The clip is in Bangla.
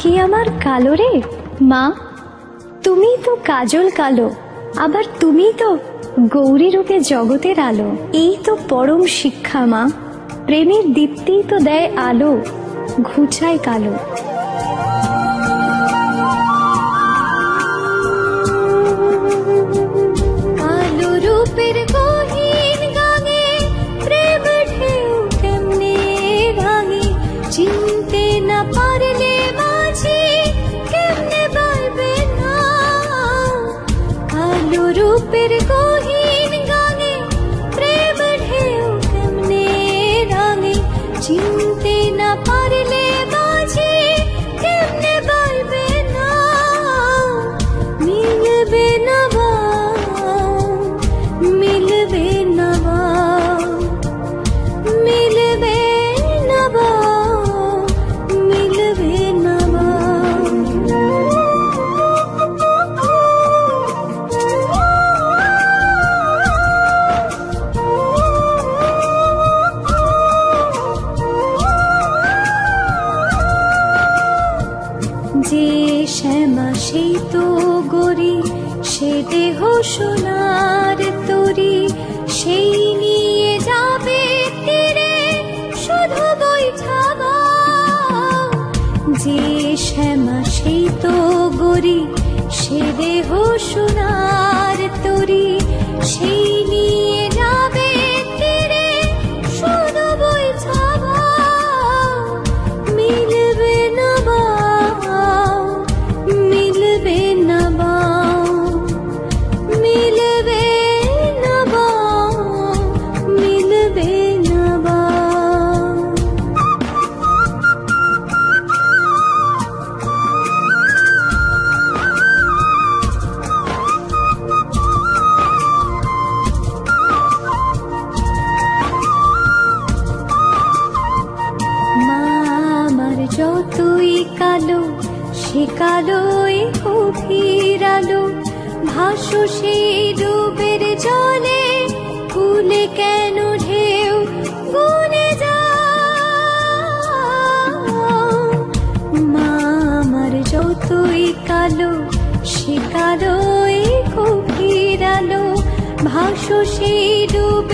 কি আমার কালো রে? মা তুমি তো কাজল কালো, আবার তুমি তো গৌরী রূপে জগতের আলো। এই তো পরম শিক্ষা মা, প্রেমের দীপ্তি তো দেয় আলো, ঘুচায় কালো। কালো রূপের সেই তো গরি সে দেহ সোনার তরি। সেই নিয়ে যাবে তীরে শুধু বৈঠাবা। যে শ্যামা, সেই তো গরি সে দেহ সোনার যতই কালো, সে কালোই গভীর আলো। ভাসো সেই ডুবের জলে কুলে কেন ঢেউ গুনে যাও? মা আমার যতই কালো, সে কালোই গভীর আলো। ভাসো সেই ডুবের